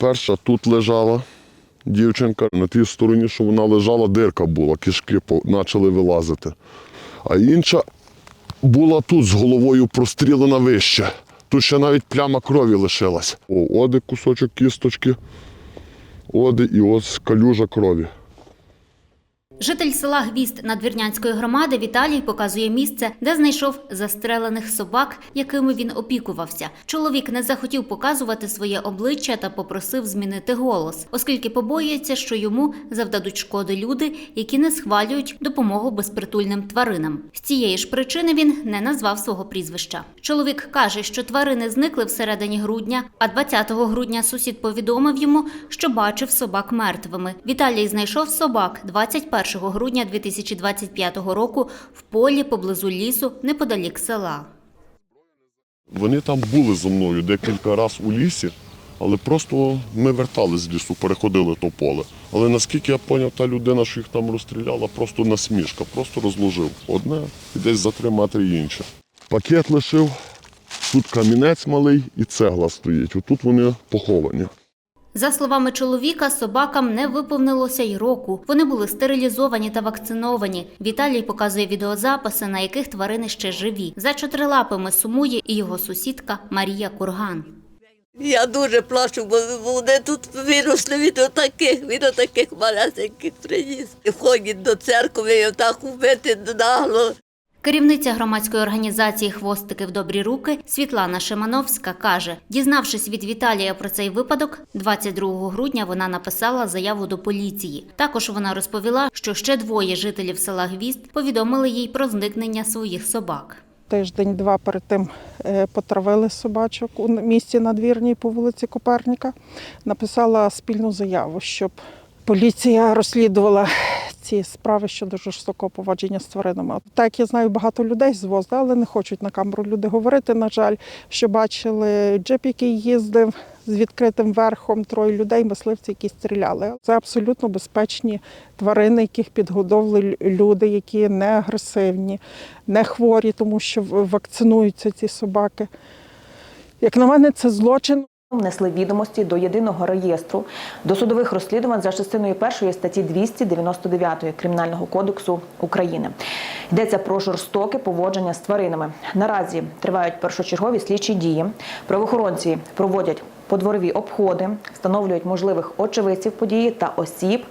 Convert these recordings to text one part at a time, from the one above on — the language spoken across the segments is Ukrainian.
Перша тут лежала дівчинка. На тій стороні, що вона лежала, дирка була, кишки почали вилазити. А інша була тут з головою прострілена вище. Тут ще навіть пляма крові лишилась. О, оди кусочок кісточки, оди і ось калюжа крові. Житель села Гвіст Надвірнянської громади Віталій показує місце, де знайшов застрелених собак, якими він опікувався. Чоловік не захотів показувати своє обличчя та попросив змінити голос, оскільки побоюється, що йому завдадуть шкоди люди, які не схвалюють допомогу безпритульним тваринам. З цієї ж причини він не назвав свого прізвища. Чоловік каже, що тварини зникли всередині грудня, а 20 грудня сусід повідомив йому, що бачив собак мертвими. Віталій знайшов собак 21 грудня 2025 року в полі поблизу лісу неподалік села. Вони там були зі мною декілька разів у лісі, але просто ми вертались з лісу, переходили то поле. Але наскільки я зрозумів, та людина, що їх там розстріляла, просто насмішка, просто розложив одне і десь за три метри інше. Пакет лишив, тут камінець малий і цегла стоїть. Отут вони поховані. За словами чоловіка, собакам не виповнилося й року. Вони були стерилізовані та вакциновані. Віталій показує відеозаписи, на яких тварини ще живі. За чотирилапими сумує і його сусідка Марія Курган. Я дуже плачу, бо вони тут виросли від отаких, від отаких малесеньких приніс. Ходять до церкви, і отак убити нагло. Керівниця громадської організації Хвостики в добрі руки Світлана Шимановська каже: дізнавшись від Віталія про цей випадок, 22 грудня вона написала заяву до поліції. Також вона розповіла, що ще двоє жителів села Гвіст повідомили їй про зникнення своїх собак. Тиждень-два перед тим е, потравили собачок у місті надвірній по вулиці Коперника. Написала спільну заяву, щоб поліція розслідувала ці справи щодо жорстокого поводження з тваринами. Так я знаю багато людей з ВОЗ, але не хочуть на камеру люди говорити. На жаль, що бачили джип, який їздив з відкритим верхом, троє людей, мисливці, які стріляли. Це абсолютно безпечні тварини, яких підгодовли люди, які не агресивні, не хворі, тому що вакцинуються ці собаки. Як на мене, це злочин. Внесли відомості до єдиного реєстру досудових розслідувань за частиною першої статті 299 Кримінального кодексу України. Йдеться про жорстоке поводження з тваринами. Наразі тривають першочергові слідчі дії. Правоохоронці проводять подворові обходи, встановлюють можливих очевидців події та осіб,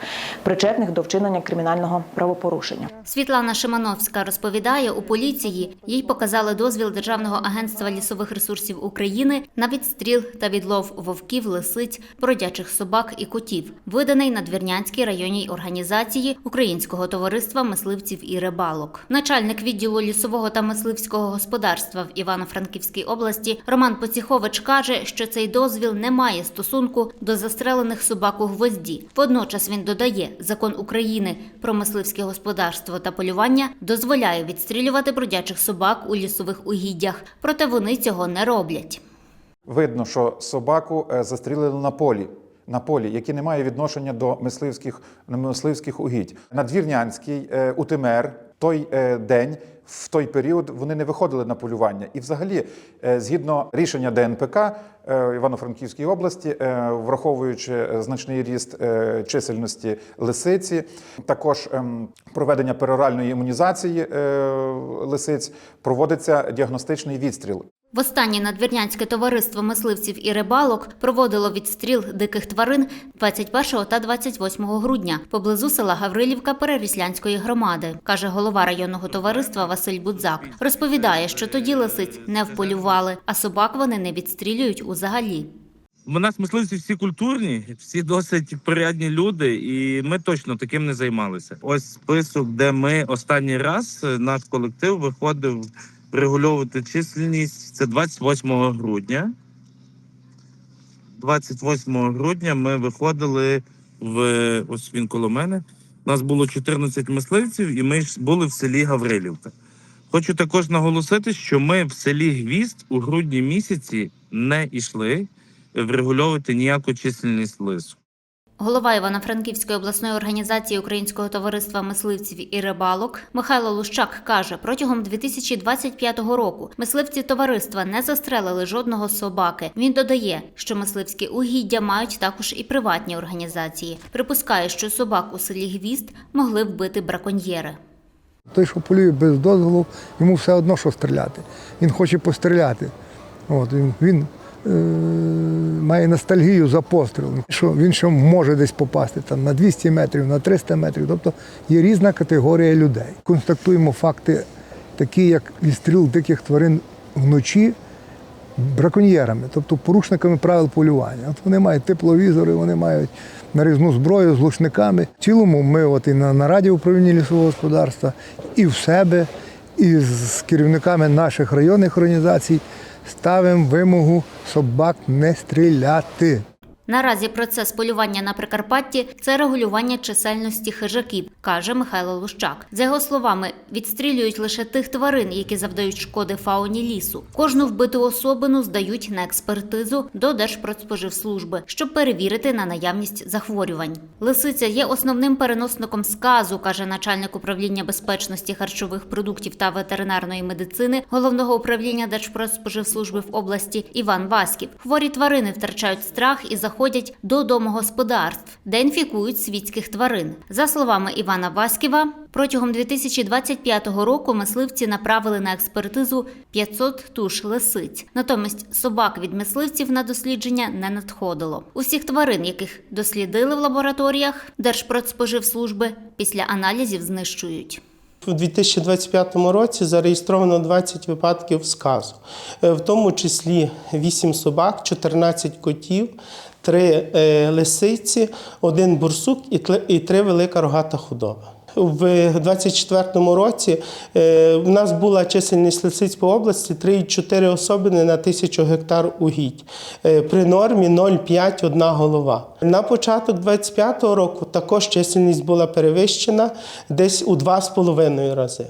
причетних до вчинення кримінального правопорушення. Світлана Шимановська розповідає, у поліції їй показали дозвіл Державного агентства лісових ресурсів України на відстріл та відлов вовків, лисиць, бродячих собак і котів, виданий Надвірнянській районній організації Українського товариства мисливців і рибалок. Начальник відділу лісового та мисливського господарства в Івано-Франківській області Роман Поціхович каже, що цей дозвіл не має стосунку до застрелених собак у гвозді. Водночас він додає, закон України про мисливське господарство та полювання дозволяє відстрілювати бродячих собак у лісових угіддях, проте вони цього не роблять. Видно, що собаку е, застрілили на полі. На полі, яке не має відношення до мисливських, мисливських угідь. Надвірнянський е, УТМР той е, день, в той період вони не виходили на полювання. І, взагалі, е, згідно рішення ДНПК Івано-Франківській області, враховуючи значний ріст чисельності лисиці, також ем, проведення пероральної імунізації лисиць, проводиться діагностичний відстріл. Востаннє Надвірнянське товариство мисливців і рибалок проводило відстріл диких тварин 21 та 28 грудня поблизу села Гаврилівка Переріслянської громади, каже голова районного товариства Василь Будзак. Розповідає, що тоді лисиць не вполювали, а собак вони не відстрілюють узагалі. У нас мисливці всі культурні, всі досить порядні люди, і ми точно таким не займалися. Ось список, де ми останній раз е, наш колектив виходив регульовувати чисельність. Це 28 грудня. 28 грудня ми виходили в ось він коло мене. У нас було 14 мисливців, і ми були в селі Гаврилівка. Хочу також наголосити, що ми в селі Гвіст у грудні місяці не йшли врегульовувати ніяку чисельність лису. Голова Івано-Франківської обласної організації Українського товариства мисливців і рибалок Михайло Лущак каже, протягом 2025 року мисливці товариства не застрелили жодного собаки. Він додає, що мисливські угіддя мають також і приватні організації. Припускає, що собак у селі Гвіст могли вбити браконьєри. Той, що полює без дозволу, йому все одно, що стріляти. Він хоче постріляти. От, він він має ностальгію за пострілом. Що він ще може десь попасти там, на 200 метрів, на 300 метрів. Тобто є різна категорія людей. Констатуємо факти, такі як відстріл диких тварин вночі браконьєрами, тобто порушниками правил полювання. От вони мають тепловізори, вони мають нарізну зброю з глушниками. В цілому ми от і на нараді управління лісового господарства, і в себе, і з керівниками наших районних організацій ставимо вимогу собак не стріляти. Наразі процес полювання на Прикарпатті це регулювання чисельності хижаків, каже Михайло Лущак. За його словами, відстрілюють лише тих тварин, які завдають шкоди фауні лісу. Кожну вбиту особину здають на експертизу до Держпродспоживслужби, щоб перевірити на наявність захворювань. Лисиця є основним переносником сказу, каже начальник управління безпечності харчових продуктів та ветеринарної медицини головного управління Держпродспоживслужби в області Іван Васьків. Хворі тварини втрачають страх і заходять до домогосподарств, де інфікують світських тварин. За словами Івана Васьківа, протягом 2025 року мисливці направили на експертизу 500 туш лисиць. Натомість собак від мисливців на дослідження не надходило. Усіх тварин, яких дослідили в лабораторіях Держпродспоживслужби, після аналізів знищують. У 2025 році зареєстровано 20 випадків сказу, Е, в тому числі 8 собак, 14 котів, 3 лисиці, 1 бурсук і 3 велика рогата худоба. В 2024 році е, в нас була чисельність лисиць по області 3,4 особини на тисячу гектар угідь. Е, При нормі 0,5 одна голова. На початок 2025 року також чисельність була перевищена десь у 2,5 рази.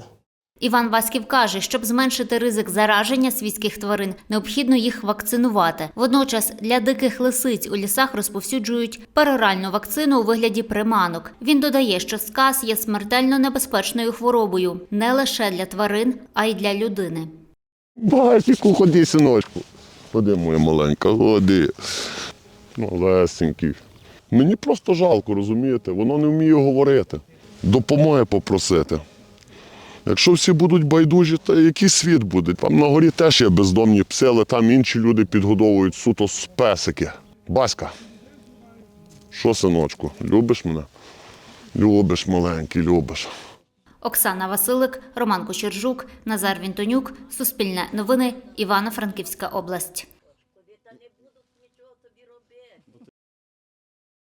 Іван Васьків каже, щоб зменшити ризик зараження свійських тварин, необхідно їх вакцинувати. Водночас для диких лисиць у лісах розповсюджують пероральну вакцину у вигляді приманок. Він додає, що сказ є смертельно небезпечною хворобою не лише для тварин, а й для людини. Багатіку, ходи, синочку. Ходи, моя маленька, ходи. Малесенький. Мені просто жалко, розумієте? Воно не вміє говорити. Допомоги попросити. Якщо всі будуть байдужі, то який світ буде? Там на горі теж є бездомні пси, але там інші люди підгодовують суто з песики. Баська. Що, синочку, любиш мене? Любиш, маленький, любиш. Оксана Василик, Роман Кочержук, Назар Вінтонюк, Суспільне новини, Івано-Франківська область.